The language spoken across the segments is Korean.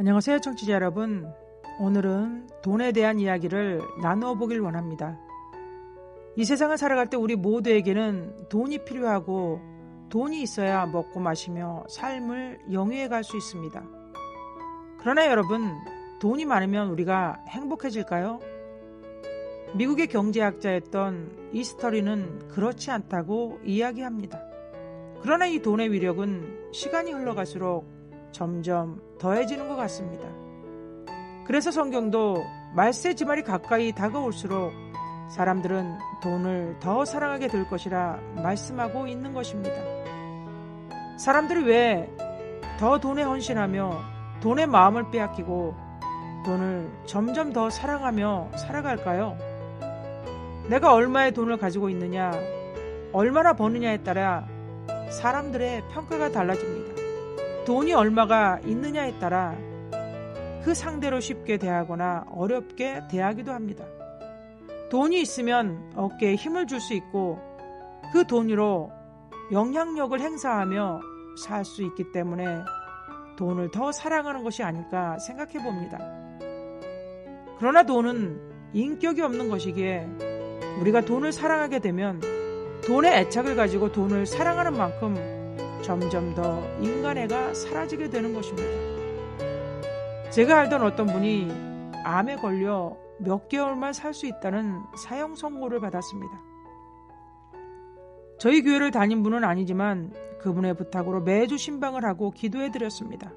안녕하세요, 청취자 여러분. 오늘은 돈에 대한 이야기를 나누어 보길 원합니다. 이 세상을 살아갈 때 우리 모두에게는 돈이 필요하고 돈이 있어야 먹고 마시며 삶을 영위해 갈 수 있습니다. 그러나 여러분, 돈이 많으면 우리가 행복해질까요? 미국의 경제학자였던 이스터리는 그렇지 않다고 이야기합니다. 그러나 이 돈의 위력은 시간이 흘러갈수록 점점 더해지는 것 같습니다. 그래서 성경도 말세 지말이 가까이 다가올수록 사람들은 돈을 더 사랑하게 될 것이라 말씀하고 있는 것입니다. 사람들이 왜 더 돈에 헌신하며 돈의 마음을 빼앗기고 돈을 점점 더 사랑하며 살아갈까요? 내가 얼마의 돈을 가지고 있느냐, 얼마나 버느냐에 따라 사람들의 평가가 달라집니다. 돈이 얼마가 있느냐에 따라 그 상대로 쉽게 대하거나 어렵게 대하기도 합니다. 돈이 있으면 어깨에 힘을 줄 수 있고 그 돈으로 영향력을 행사하며 살 수 있기 때문에 돈을 더 사랑하는 것이 아닐까 생각해 봅니다. 그러나 돈은 인격이 없는 것이기에 우리가 돈을 사랑하게 되면 돈의 애착을 가지고 돈을 사랑하는 만큼 점점 더 인간애가 사라지게 되는 것입니다. 제가 알던 어떤 분이 암에 걸려 몇 개월만 살 수 있다는 사형 선고를 받았습니다. 저희 교회를 다닌 분은 아니지만 그분의 부탁으로 매주 신방을 하고 기도해 드렸습니다.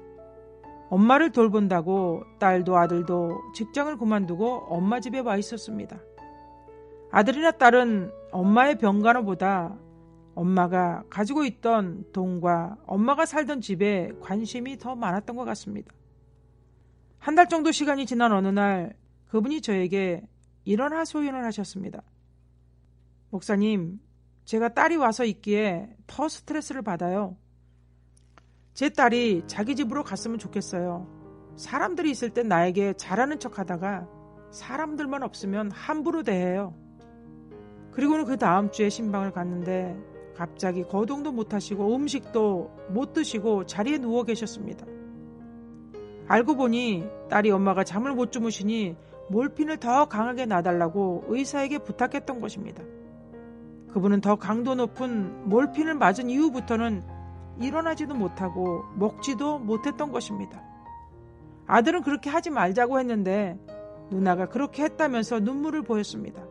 엄마를 돌본다고 딸도 아들도 직장을 그만두고 엄마 집에 와 있었습니다. 아들이나 딸은 엄마의 병간호보다 엄마가 가지고 있던 돈과 엄마가 살던 집에 관심이 더 많았던 것 같습니다. 한 달 정도 시간이 지난 어느 날 그분이 저에게 이런 하소연을 하셨습니다. 목사님, 제가 딸이 와서 있기에 더 스트레스를 받아요. 제 딸이 자기 집으로 갔으면 좋겠어요. 사람들이 있을 땐 나에게 잘하는 척 하다가 사람들만 없으면 함부로 대해요. 그리고는 그 다음 주에 신방을 갔는데 갑자기 거동도 못하시고 음식도 못 드시고 자리에 누워 계셨습니다. 알고 보니 딸이 엄마가 잠을 못 주무시니 몰핀을 더 강하게 놔달라고 의사에게 부탁했던 것입니다. 그분은 더 강도 높은 몰핀을 맞은 이후부터는 일어나지도 못하고 먹지도 못했던 것입니다. 아들은 그렇게 하지 말자고 했는데 누나가 그렇게 했다면서 눈물을 보였습니다.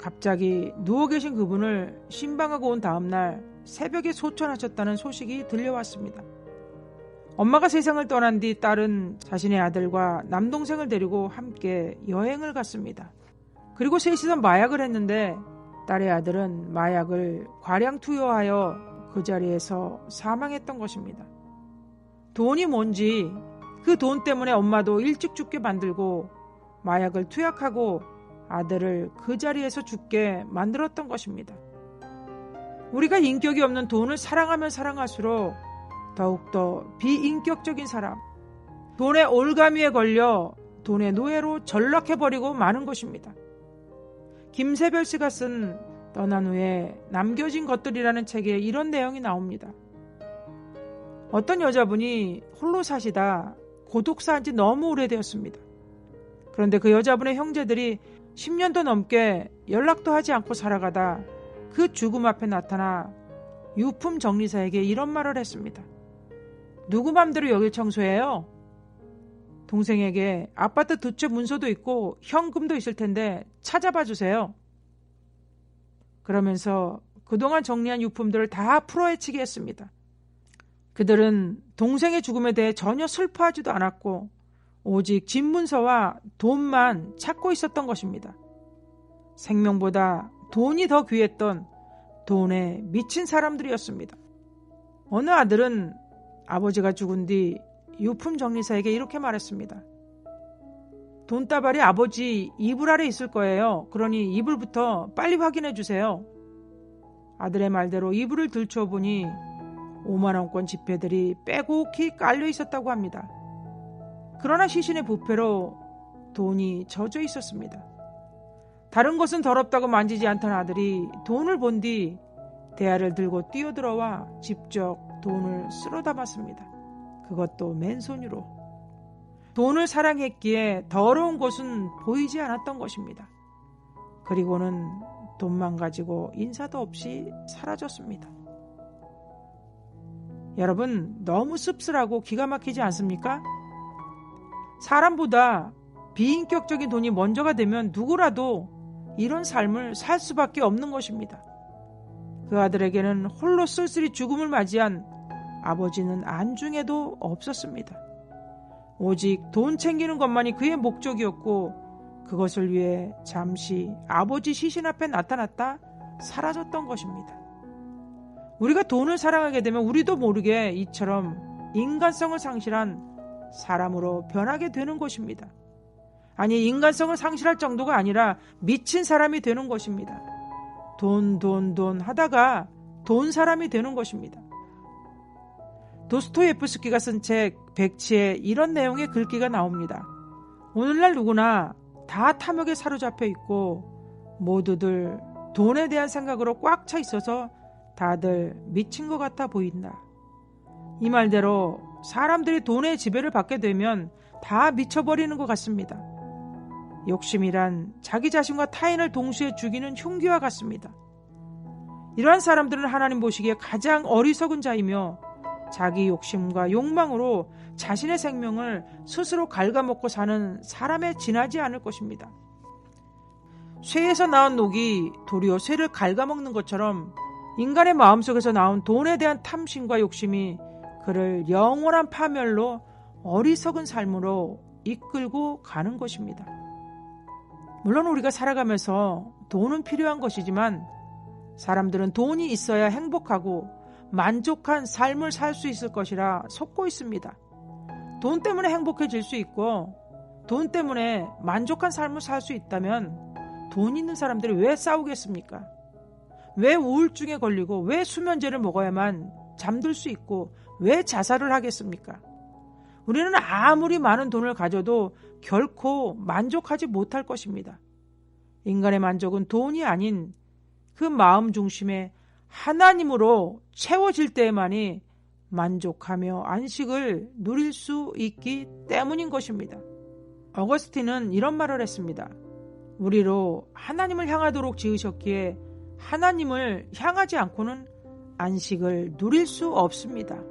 갑자기 누워 계신 그분을 신방하고 온 다음날 새벽에 소천하셨다는 소식이 들려왔습니다. 엄마가 세상을 떠난 뒤 딸은 자신의 아들과 남동생을 데리고 함께 여행을 갔습니다. 그리고 셋이서 마약을 했는데 딸의 아들은 마약을 과량 투여하여 그 자리에서 사망했던 것입니다. 돈이 뭔지 그 돈 때문에 엄마도 일찍 죽게 만들고 마약을 투약하고 아들을 그 자리에서 죽게 만들었던 것입니다. 우리가 인격이 없는 돈을 사랑하면 사랑할수록 더욱더 비인격적인 사람, 돈의 올가미에 걸려 돈의 노예로 전락해버리고 마는 것입니다. 김세별 씨가 쓴 떠난 후에 남겨진 것들이라는 책에 이런 내용이 나옵니다. 어떤 여자분이 홀로 사시다 고독사한 지 너무 오래되었습니다. 그런데 그 여자분의 형제들이 10년도 넘게 연락도 하지 않고 살아가다 그 죽음 앞에 나타나 유품 정리사에게 이런 말을 했습니다. 누구 맘대로 여길 청소해요? 동생에게 아파트 두채 문서도 있고 현금도 있을 텐데 찾아봐 주세요. 그러면서 그동안 정리한 유품들을 다 풀어헤치게 했습니다. 그들은 동생의 죽음에 대해 전혀 슬퍼하지도 않았고 오직 집 문서와 돈만 찾고 있었던 것입니다. 생명보다 돈이 더 귀했던 돈에 미친 사람들이었습니다. 어느 아들은 아버지가 죽은 뒤 유품 정리사에게 이렇게 말했습니다. 돈다발이 아버지 이불 아래 있을 거예요. 그러니 이불부터 빨리 확인해 주세요. 아들의 말대로 이불을 들춰보니 5만원권 지폐들이 빼곡히 깔려 있었다고 합니다. 그러나 시신의 부패로 돈이 젖어 있었습니다. 다른 것은 더럽다고 만지지 않던 아들이 돈을 본 뒤 대야를 들고 뛰어들어와 직접 돈을 쓸어 담았습니다. 그것도 맨손으로. 돈을 사랑했기에 더러운 것은 보이지 않았던 것입니다. 그리고는 돈만 가지고 인사도 없이 사라졌습니다. 여러분, 너무 씁쓸하고 기가 막히지 않습니까? 사람보다 비인격적인 돈이 먼저가 되면 누구라도 이런 삶을 살 수밖에 없는 것입니다. 그 아들에게는 홀로 쓸쓸히 죽음을 맞이한 아버지는 안중에도 없었습니다. 오직 돈 챙기는 것만이 그의 목적이었고 그것을 위해 잠시 아버지 시신 앞에 나타났다 사라졌던 것입니다. 우리가 돈을 사랑하게 되면 우리도 모르게 이처럼 인간성을 상실한 사람으로 변하게 되는 것입니다. 아니, 인간성을 상실할 정도가 아니라 미친 사람이 되는 것입니다. 돈, 돈, 돈 하다가 돈 사람이 되는 것입니다. 도스토예프스키가 쓴 책 백치에 이런 내용의 글귀가 나옵니다. 오늘날 누구나 다 탐욕에 사로잡혀 있고 모두들 돈에 대한 생각으로 꽉 차 있어서 다들 미친 것 같아 보인다. 이 말대로 사람들이 돈의 지배를 받게 되면 다 미쳐버리는 것 같습니다. 욕심이란 자기 자신과 타인을 동시에 죽이는 흉기와 같습니다. 이러한 사람들은 하나님 보시기에 가장 어리석은 자이며 자기 욕심과 욕망으로 자신의 생명을 스스로 갉아먹고 사는 사람에 지나지 않을 것입니다. 쇠에서 나온 녹이 도리어 쇠를 갉아먹는 것처럼 인간의 마음속에서 나온 돈에 대한 탐심과 욕심이 그를 영원한 파멸로 어리석은 삶으로 이끌고 가는 것입니다. 물론 우리가 살아가면서 돈은 필요한 것이지만 사람들은 돈이 있어야 행복하고 만족한 삶을 살 수 있을 것이라 속고 있습니다. 돈 때문에 행복해질 수 있고 돈 때문에 만족한 삶을 살 수 있다면 돈 있는 사람들이 왜 싸우겠습니까? 왜 우울증에 걸리고 왜 수면제를 먹어야만 잠들 수 있고 왜 자살을 하겠습니까? 우리는 아무리 많은 돈을 가져도 결코 만족하지 못할 것입니다. 인간의 만족은 돈이 아닌 그 마음 중심에 하나님으로 채워질 때에만이 만족하며 안식을 누릴 수 있기 때문인 것입니다. 어거스틴은 이런 말을 했습니다. 우리로 하나님을 향하도록 지으셨기에 하나님을 향하지 않고는 안식을 누릴 수 없습니다.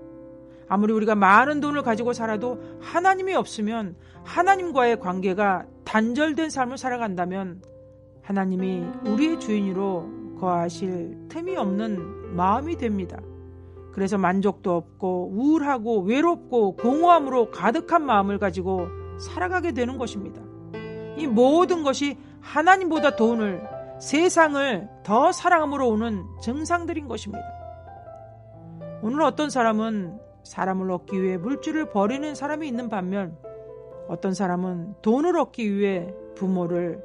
아무리 우리가 많은 돈을 가지고 살아도 하나님이 없으면 하나님과의 관계가 단절된 삶을 살아간다면 하나님이 우리의 주인으로 거하실 틈이 없는 마음이 됩니다. 그래서 만족도 없고 우울하고 외롭고 공허함으로 가득한 마음을 가지고 살아가게 되는 것입니다. 이 모든 것이 하나님보다 돈을 세상을 더 사랑함으로 오는 증상들인 것입니다. 오늘 어떤 사람은 사람을 얻기 위해 물질을 버리는 사람이 있는 반면 어떤 사람은 돈을 얻기 위해 부모를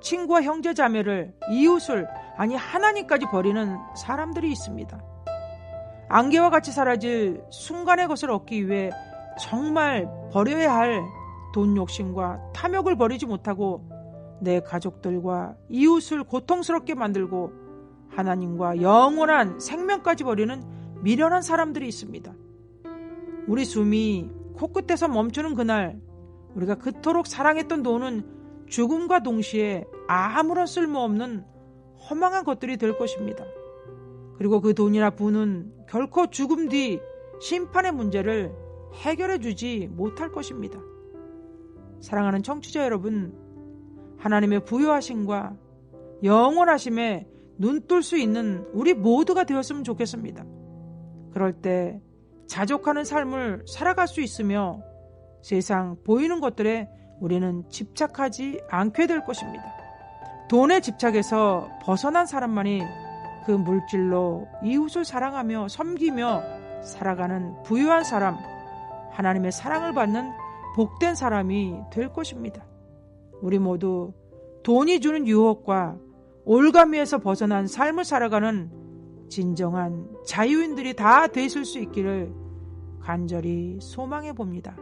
친구와 형제 자매를 이웃을 아니 하나님까지 버리는 사람들이 있습니다. 안개와 같이 사라질 순간의 것을 얻기 위해 정말 버려야 할 돈 욕심과 탐욕을 버리지 못하고 내 가족들과 이웃을 고통스럽게 만들고 하나님과 영원한 생명까지 버리는 미련한 사람들이 있습니다. 우리 숨이 코끝에서 멈추는 그날 우리가 그토록 사랑했던 돈은 죽음과 동시에 아무런 쓸모없는 허망한 것들이 될 것입니다. 그리고 그 돈이나 부는 결코 죽음 뒤 심판의 문제를 해결해 주지 못할 것입니다. 사랑하는 청취자 여러분, 하나님의 부여하심과 영원하심에 눈뜰 수 있는 우리 모두가 되었으면 좋겠습니다. 그럴 때 자족하는 삶을 살아갈 수 있으며 세상 보이는 것들에 우리는 집착하지 않게 될 것입니다. 돈에 집착해서 벗어난 사람만이 그 물질로 이웃을 사랑하며 섬기며 살아가는 부유한 사람, 하나님의 사랑을 받는 복된 사람이 될 것입니다. 우리 모두 돈이 주는 유혹과 올가미에서 벗어난 삶을 살아가는 진정한 자유인들이 다 되실 수 있기를 간절히 소망해 봅니다.